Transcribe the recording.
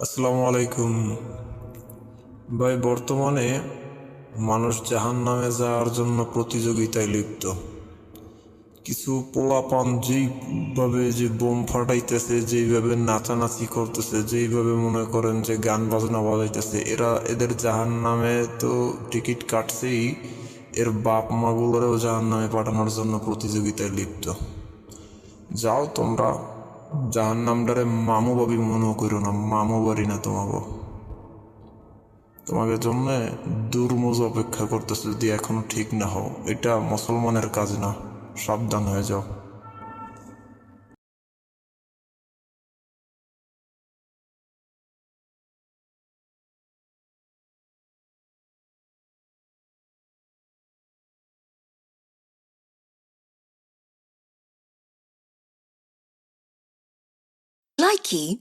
আসসালামু আলাইকুম। ভাই, বর্তমানে মানুষ জাহান নামে যাওয়ার জন্য প্রতিযোগিতায় লিপ্ত। কিছু পোলাপান যেইভাবে যে বোম ফাটাইতেছে, যেইভাবে নাচানাচি করতেছে, যেইভাবে মনে করেন যে গান বাজনা বাজাইতেছে, এরা এদের জাহান নামে তো টিকিট কাটছেই। এর বাপ মাগুলোরেও জাহান নামে পাঠানোর জন্য প্রতিযোগিতায় লিপ্ত। যাও তোমরা। যাহার নামটারে মামু বাবি মনে করো না, মামু বাড়ি না তোমাকে তোমাকে জন্যে দুর্মুজ অপেক্ষা করতেছে যদি এখনও ঠিক না হও, এটা মুসলমানের কাজ না, সাবধান হয়ে যাও। Nike